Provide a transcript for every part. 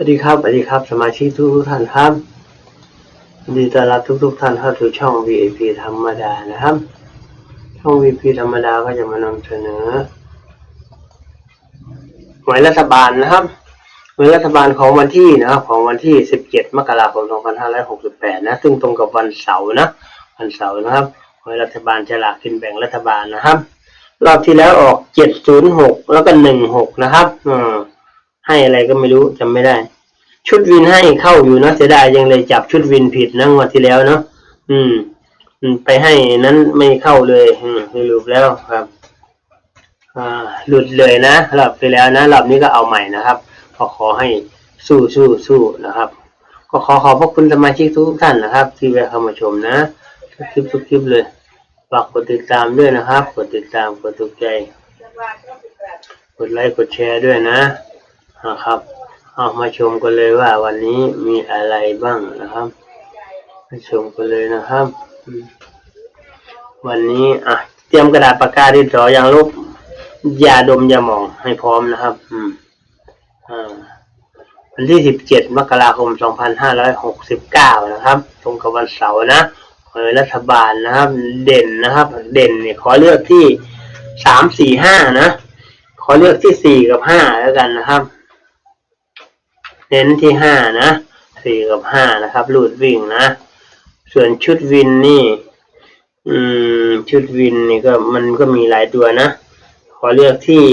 สวัสดีครับสวัสดีครับ สมาชิกทุกทุกท่านครับดีต้อนรับทุกทุกท่านเข้าสู่ช่อง VIP ธรรมดานะครับ ช่อง VIP ธรรมดาก็จะมานำเสนอหวยรัฐบาลนะครับหวยรัฐบาลของวันที่นะครับ ของวันที่ 17 มกราคม 2568 นะ ซึ่งตรงกับวันเสาร์นะ วันเสาร์นะครับหวยรัฐบาลฉลากกินแบ่งรัฐบาลนะครับ รอบที่แล้วออก 706 แล้วก็ 16 นะครับ อืมให้อะไรก็ไม่รู้จำไม่ได้ ชุดวินให้เข้าอยู่เนาะเสียดายยังเลยจับชุดวินผิดนะงวดที่แล้วเนาะอืมไปให้นั้นไม่เข้าเลยอืมสรุปแล้วครับอ่าหลุดเลยนะรอบที่แล้วนะรอบนี้ก็เอาใหม่นะครับก็ขอให้สู้สู้สู้นะครับ ก็ขอขอบพระคุณสมาชิกทุกท่านนะครับ ที่แวะเข้ามาชมนะทุกคลิปทุกคลิปเลยฝากกดติดตามด้วยนะครับ กดติดตามกดถูกใจ กดไลค์กดแชร์ด้วยนะนะครับ เอามาชมกันเลยว่าวันนี้มีอะไรบ้างนะครับ มาชมกันเลยนะครับ วันนี้อะเตรียมกระดาษปากกาดินสออย่างลบยาดมยาหมองให้พร้อมนะครับ อืมอ่าวันที่สิบเจ็ดมกราคมสองพันห้าร้อยหกสิบเก้านะครับตรงกับวันเสาร์นะเออรัฐบาลนะครับ เด่นนะครับ เด่นเนี่ยขอเลือกที่สามสี่ห้านะ ขอเลือกที่สี่กับห้าแล้วกันนะครับ เน้นที่ห้านะสี่กับห้านะครับรูดวิ่งนะ ส่วนชุดวินนี่ อืม ชุดวินนี่ก็มันก็มีหลายตัวนะ ขอเลือกที่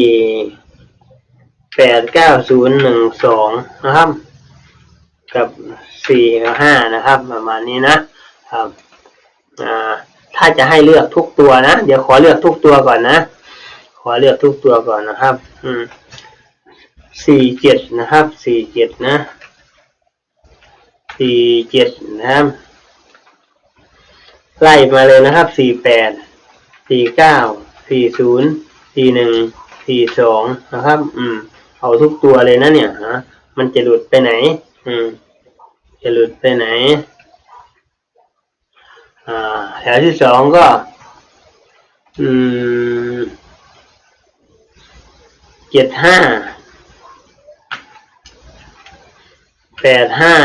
แปดเก้าศูนย์หนึ่งสองนะครับ กับสี่กับห้านะครับ ประมาณนี้นะครับอ่าถ้าจะให้เลือกทุกตัวนะ เดี๋ยวขอเลือกทุกตัวก่อนนะ ขอเลือกทุกตัวก่อนนะครับ อืม สี่เจ็ดนะครับสี่เจ็ดนะสี่เจ็ดนะครับไล่มาเลยนะครับสี่แปดสี่เก้าสี่ศูนย์สี่หนึ่งสี่สองนะครับ อืม เอาทุกตัวเลยนะเนี่ยฮะมันจะหลุดไปไหน อืม จะหลุดไปไหน อ่า แถวที่สองก็ อืมเจ็ดห้า แปดห้า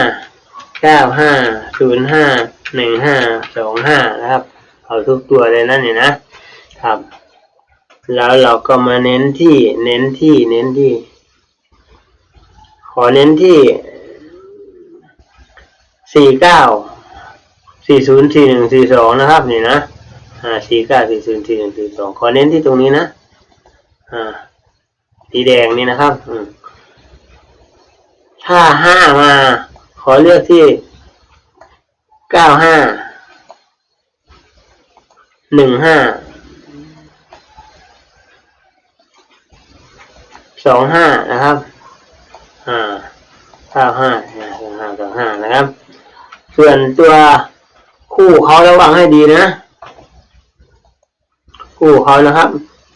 เก้าห้าศูนย์ห้าหนึ่งห้าสองห้านะครับ เอาทุกตัวเลยนะเนี่ยนะครับ แล้วเราก็มาเน้นที่เน้นที่เน้นที่ ขอเน้นที่สี่เก้าสี่ศูนย์สี่หนึ่งสี่สองนะครับนี่นะอ่าสี่เก้าสี่ศูนย์สี่หนึ่งสี่สองขอเน้นที่ตรงนี้นะอ่าสีแดงนี่นะครับ อืม ถ้าห้ามา ขอเลือกที่เก้าห้าหนึ่งห้าสองห้านะครับอ่าเก้าห้าสองห้าสองห้านะครับ ส่วนตัวคู่เขาระวังให้ดีนะคู่เขานะครับ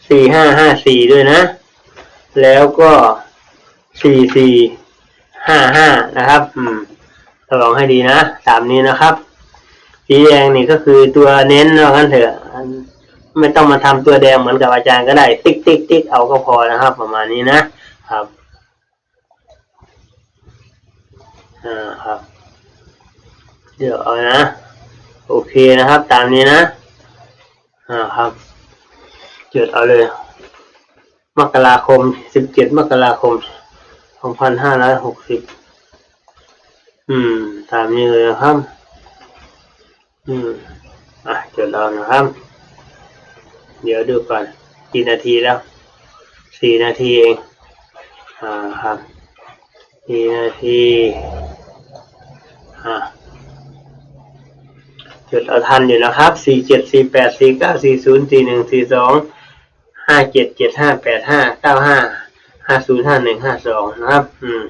สี่ห้าห้าสี่ด้วยนะ แล้วก็สี่สี่ ห้าห้านะครับ อืมระวังให้ดีนะตามนี้นะครับ สีแดงนี่ก็คือตัวเน้นว่างั้นเถอะไม่ต้องมาทำตัวแดงเหมือนกับอาจารย์ก็ได้ ติ๊กติ๊กติ๊กเอาก็พอนะครับ ประมาณนี้นะครับอ่าครับ เดี๋ยวเอานะ โอเคนะครับ ตามนี้นะอ่าครับจดเอาเลย มกราคมสิบเจ็ดมกราคม องพันห้าร้อยหกสิบ อืม ตามนี้เลยนะครับ อืม อะจดเอานะครับ เดี๋ยวดูก่อน กี่นาทีแล้ว สี่นาทีเอง อ่าครับสี่นาที อ่าจดเอาทันอยู่นะครับ สี่เจ็ดสี่แปดสี่เก้าสี่ศูนย์สี่หนึ่งสี่สองห้าเจ็ดเจ็ดห้าแปดห้าเก้าห้า ห้าศูนย์ห้าหนึ่งห้าสองนะครับ อืม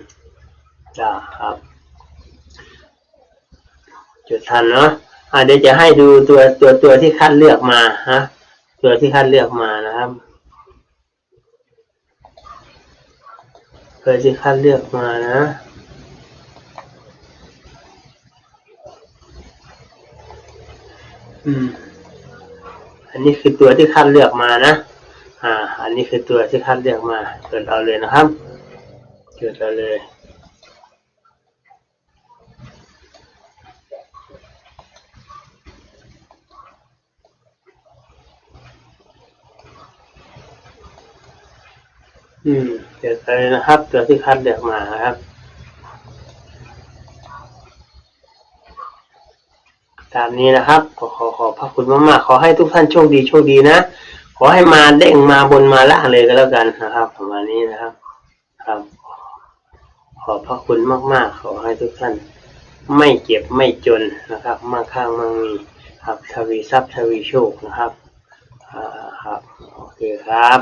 จ้าครับ จุดทันเนาะอ่าเดี๋ยวจะให้ดูตัวตัวตัวที่คัดเลือกมาฮะ ตัวที่คัดเลือกมานะครับตัวที่คัดเลือกมานะอืม อันนี้คือตัวที่คัดเลือกมานะ อ่า อันนี้คือตัวที่คัดเลือกมาเกิดเอาเลยนะครับ เกิดเอาเลยอืมเดี๋ยวไปนะครับ ตัวที่คัดเลือกมาครับ ตามนี้นะครับ ขอขอขอพระคุณมากๆ ขอให้ทุกท่านโชคดีโชคดีนะ ขอให้มาเด้งมาบนมาละเลยก็แล้วกันนะครับประมาณนี้นะครับ ครับ ขอบพระคุณมากๆ ขอให้ทุกท่าน ไม่เก็บไม่จนนะครับมั่งคั่งมั่งมีครับทวีทรัพย์ทวีโชคนะครับอ่าครับโอเคครับ